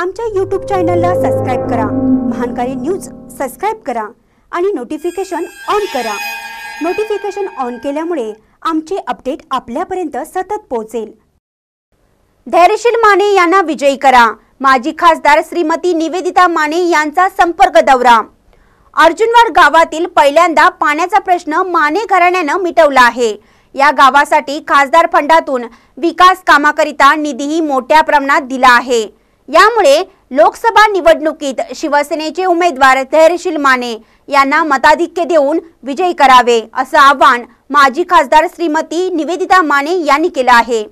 आमच्या यूट्यूब चॅनलला सबस्क्राईब करा. महानकारी न्यूज सबस्क्राईब करा आणि नोटिफिकेशन ऑन करा. नोटिफिकेशन ऑन केल्यामुळे आमचे अपडेट आपल्यापर्यंत सतत पोहोचेल. धैर्यशील माने यांना विजयी करा. माजी खासदार श्रीमती निवेदिता माने यांचा संपर्क दौरा. अर्जुनवाड गावातील पहिल्यांदा पाण्याचा प्रश्न माने घराण्यानं मिटवला आहे. या गावासाठी खासदार फंडातून विकास कामाकरिता निधीही मोठ्या प्रमाणात दिला आहे. यामुळे लोकसभा निवडणुकीत शिवसेनेचे उमेदवार धैर्यशील माने यांना मताधिक्य देऊन विजयी करावे असं आवाहन माजी खासदार श्रीमती निवेदिता माने यांनी केलं आहे.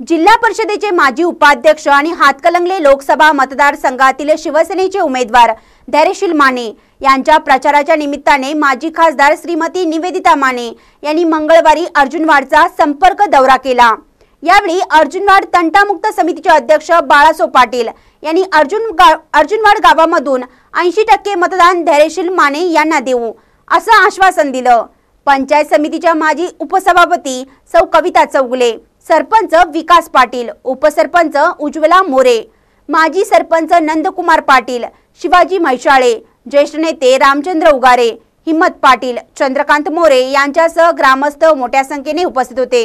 जिल्हा परिषदेचे माजी उपाध्यक्ष आणि हातकलंगले लोकसभा मतदारसंघातील शिवसेनेचे उमेदवार धैर्यशील माने यांच्या प्रचाराच्या निमित्ताने माजी खासदार श्रीमती निवेदिता माने यांनी मंगळवारी अर्जुनवाडचा संपर्क दौरा केला. यावेळी अर्जुनवाड तंटामुक्त समितीचे अध्यक्ष बाळासो पाटील यांनी अर्जुन गा अर्जुनवाड गावामधून ऐंशी टक्के मतदान धैर्यशील माने यांना देऊ असं आश्वासन दिलं. पंचायत समितीच्या माजी उपसभापती सौ कविता चौगुले सरपंच विकास पाटील उपसरपंच उज्ज्वला मोरे माजी सरपंच नंदकुमार पाटील शिवाजी म्हैशाळे ज्येष्ठ नेते रामचंद्र उगारे हिम्मत पाटील चंद्रकांत मोरे यांच्यासह ग्रामस्थ मोठ्या संख्येने उपस्थित होते.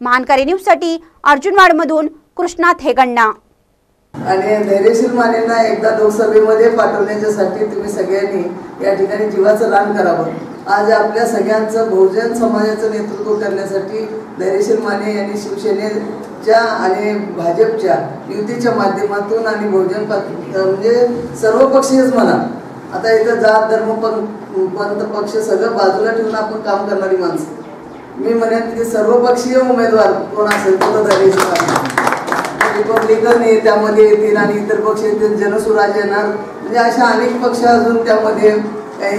महानकारी न्यूजसाठी अर्जुनवाडमधून कृष्णात हेगण्णा आणि धैर्यशील मानेंना एकदा लोकसभेमध्ये पाठवण्याच्यासाठी तुम्ही सगळ्यांनी या ठिकाणी जीवाचं दान करावं. आज आपल्या सगळ्यांचं बहुजन समाजाचं नेतृत्व करण्यासाठी धैर्यशील माने यांनी शिवसेनेच्या आणि भाजपच्या युतीच्या माध्यमातून आणि बहुजन म्हणजे सर्व पक्षीयच म्हणा. आता इथं जात धर्म पण पंत पक्ष सगळं बाजूला ठेवून आपण काम करणारी माणसं. मी म्हणेन की सर्वपक्षीय उमेदवार कोण असेल तो धैर्यशील म्हणजे रिपब्लिकन त्यामध्ये येतील आणि इतर पक्ष येतील जनसुराज येणार. म्हणजे अशा अनेक पक्ष अजून त्यामध्ये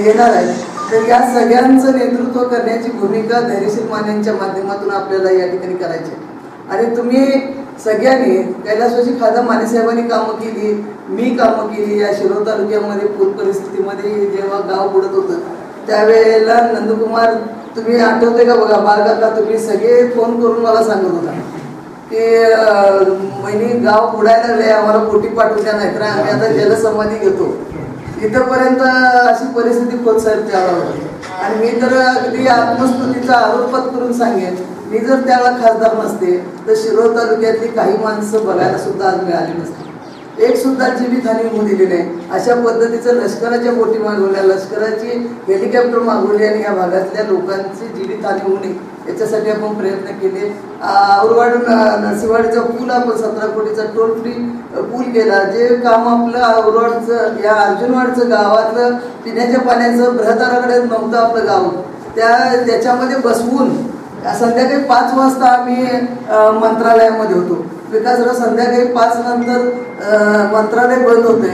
येणार आहेत. तर या सगळ्यांचं नेतृत्व करण्याची भूमिका धैर्यशील मान्यांच्या माध्यमातून आपल्याला या ठिकाणी करायची आणि तुम्ही सगळ्यांनी कैलासवाशी खासदार मानेसाहेबांनी कामं केली मी कामं केली. या शिरोळ तालुक्यामध्ये पूर परिस्थितीमध्ये जेव्हा गाव बुडत होतं त्यावेळेला नंदकुमार तुम्ही आठवते का बघा बाळकाका तुम्ही सगळे फोन करून मला सांगत होता की महिनी गाव बुडायला लागले आम्हाला पोटी पाठवू द्या नाही तर आम्ही आता जलसमाधी घेतो. इथंपर्यंत अशी परिस्थिती प्रोत्साहित त्यावेळेला होती आणि मी तर अगदी आत्मस्तुतीचा आरोपत करून सांगेन. मी जर त्याला खासदार नसते तर शिरोळ तालुक्यातली काही माणसं बघायला सुद्धा आज मिळाली नसते. एक सुद्धा जीवितहानी होऊ दिली नाही. अशा पद्धतीचं लष्कराच्या बोटी मागवल्या लष्कराची हेलिकॉप्टर मागवली आणि या भागातल्या लोकांची जीवितहानी होऊ नये. याच्यासाठी आपण प्रयत्न केले. औरवाड नरसिंहवाडीचा पूल आपण सतरा कोटीचा टोल फ्री पूल केला. जे काम आपलं औरवाडचं या अर्जुनवाडचं गावातलं पिण्याच्या पाण्याचं बृहदाराकडे नव्हतं आपलं गाव. त्या त्याच्यामध्ये बसवून संध्याकाळी पाच वाजता आम्ही मंत्रालयामध्ये होतो. विकासराव संध्याकाळी पाच नंतर मंत्रालय बंद होते.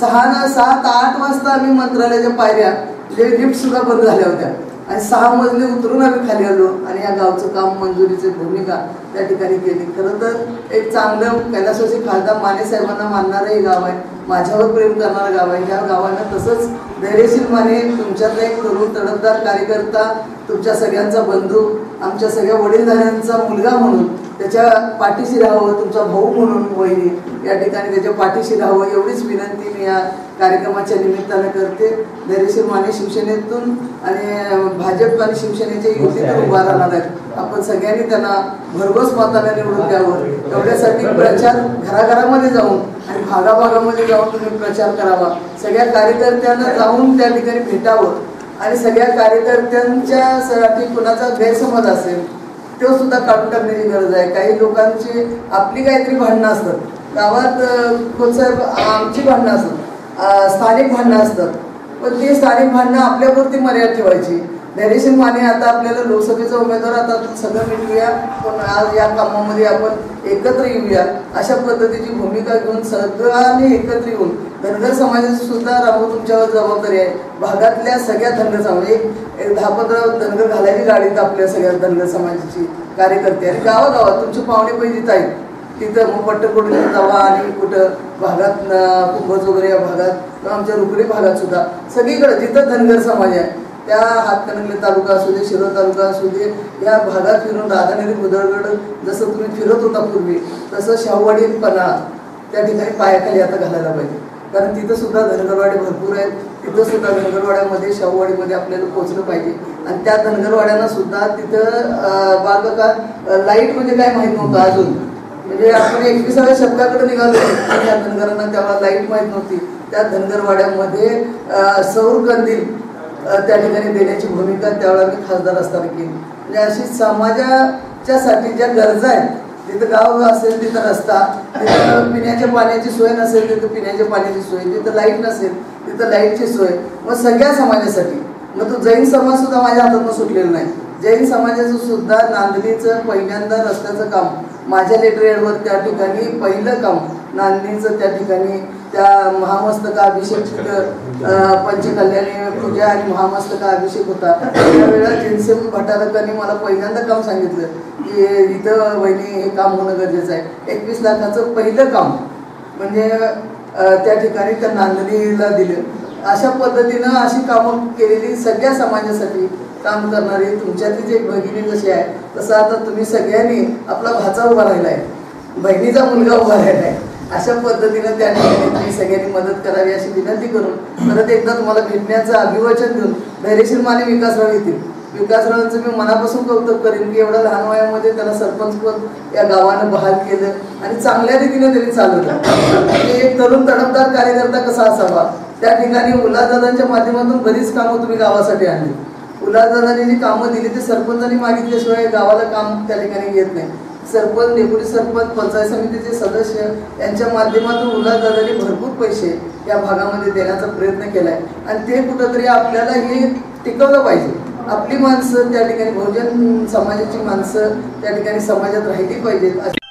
सहा ना सात आठ वाजता आम्ही मंत्रालयाच्या पायऱ्या जे लिफ्ट सुद्धा बंद झाल्या होत्या. आणि सहा मजले उतरून आम्ही खाली आलो आणि या गावचं काम मंजुरीची भूमिका त्या ठिकाणी केली. खरं तर एक चांगलं कैलासवासी खासदार माने साहेबांना मानणारं हे गाव आहे. माझ्यावर प्रेम करणारं गाव आहे. ह्या गावांना तसंच धैर्यशील माने तुमच्यातला एक तरुण तडफदार कार्यकर्ता तुमच्या सगळ्यांचा बंधू आमच्या सगळ्या वडीलधाऱ्यांचा मुलगा म्हणून त्याच्या पाठीशी राहावं तुमचा भाऊ म्हणून वहिनी या ठिकाणी त्याच्या पाठीशी राहावं एवढीच विनंती मी या कार्यक्रमाच्या निमित्तानं करते. धैर्यशील माने शिवसेनेतून आणि भाजप आणि शिवसेनेच्या युतीतून उभा राहणार आहेत. आपण सगळ्यांनी त्यांना भरघोस मताने निवडून द्यावं. एवढ्यासाठी प्रचार घराघरामध्ये जाऊन आणि भागाभागामध्ये जाऊन तुम्ही प्रचार करावा. सगळ्या कार्यकर्त्यांना जाऊन त्या ठिकाणी भेटावं. आणि सगळ्या कार्यकर्त्यांच्या साठी कुणाचा गैरसमज असेल तो सुद्धा काढून टाकण्याची गरज आहे. काही लोकांची आपली काहीतरी भांडणं असतात. गावात कोणसाहेब आमची भांडणं असतात. स्थानिक भांडणं असतात. पण ती स्थानिक भांडणं आपल्यापुरती मर्यादा ठेवायची. धैर्यशील माने आता आपल्याला लोकसभेचा उमेदवार आता सगळं भेटूया पण आज या कामामध्ये आपण एकत्र येऊया. अशा पद्धतीची भूमिका घेऊन सगळ्यांनी एकत्र येऊन धनगर समाजाची सुद्धा राहू तुमच्यावर जबाबदारी आहे. भागातल्या सगळ्या धनगर समाज म्हणजे एक दहा पंधरा धनगर घालायची गाडीत आपल्या सगळ्या धनगर समाजाची कार्यकर्ते आणि गावागावात तुमचे पाहुणे पहिलीच आहेत तिथं मग पट्टकोडीला जावा आणि कुठं भागात कुंभज वगैरे या भागात किंवा आमच्या रुकडी भागात सुद्धा. सगळीकडे जिथं धनगर समाज आहे. त्या हातकणंगले तालुका असू दे शिरोळ तालुका असू दे या भागात फिरून राधानगरी मुदळगड जसं तुम्ही फिरत होता पूर्वी तसं शाहूवाडीपणा त्या ठिकाणी पायाखाली आता घालायला पाहिजे. कारण तिथं सुद्धा धनगरवाडे भरपूर आहेत. तिथं सुद्धा धनगरवाड्यामध्ये शाहूवाडीमध्ये आपल्याला पोहोचलं पाहिजे. आणि त्या धनगरवाड्यांना सुद्धा तिथं बाग का लाइट म्हणजे काय माहीत नव्हतं अजून. म्हणजे आपण एकविसाव्या शब्दाकडे निघालो आणि या धनगरांना तेव्हा लाइट माहीत नव्हती. त्या धनगरवाड्यामध्ये सौर कंदील त्या ठिकाणी देण्याची भूमिका त्यावेळेला मी खासदार असताना केली. म्हणजे अशी समाजाच्या साठी ज्या गरजा आहेत तिथं गाव असेल तिथं रस्ता तिथं पिण्याच्या पाण्याची सोय नसेल तिथं पिण्याच्या पाण्याची सोय तिथं लाइट नसेल तिथं लाईटची सोय मग सगळ्या समाजासाठी. मग तो जैन समाज सुद्धा माझ्या हातातून सुटलेला नाही. जैन समाजाचं सुद्धा नांदणीचं पहिल्यांदा रस्त्याचं काम माझ्या लेटरेडवर त्या ठिकाणी पहिलं काम नांदणीचं त्या ठिकाणी त्या महामस्तकाभिषेक अभिषेक पंचकल्याणी पूजा आणि महामस्तकाभिषेक होता. त्यावेळेला जिनसेम भटारकांनी मला पहिल्यांदा काम सांगितलं की इथं वहिनी हे काम होणं गरजेचं आहे. एकवीस लाखाचं पहिलं काम म्हणजे त्या ठिकाणी त्या नांदणीला दिलं. अशा पद्धतीनं अशी कामं केलेली सगळ्या समाजासाठी काम करणारी तुमच्यातलीच एक भगिनी जशी आहे तसं आता तुम्ही सगळ्यांनी आपला भाचा उभा राहिला आहे बहिणीचा मुलगा उभा राहिला आहे अशा पद्धतीनं त्या ठिकाणी तुम्ही सगळ्यांनी मदत करावी अशी विनंती करून परत एकदा तुम्हाला भेटण्याचं अभिवाचन देऊन धैर्यशील माने विकासराव येतील. विकासरावांचं मी मनापासून कौतुक करेन की एवढ्या लहान वयामध्ये त्याला सरपंच पद या गावानं बहाल केलं आणि चांगल्या रीतीने त्यांनी चालवलं. म्हणजे एक तरुण तडफदार कार्यकर्ता कसा असावा? त्या ठिकाणी उल्हादादांच्या माध्यमातून बरीच कामं तुम्ही गावासाठी आणली. उल्हादादांनी जी कामं दिली ते सरपंचांनी मागितल्याशिवाय गावाला काम त्या ठिकाणी येत नाही. सरपंच डेप्युटी सरपंच पंचायत समितीचे सदस्य यांच्या माध्यमातून उल्हासदादांनी भरपूर पैसे या भागामध्ये देण्याचा प्रयत्न केला आहे आणि ते कुठंतरी आपल्याला हे टिकवलं पाहिजे. आपली माणसं त्या ठिकाणी बहुजन समाजाची माणसं त्या ठिकाणी समाजात राहिली पाहिजेत.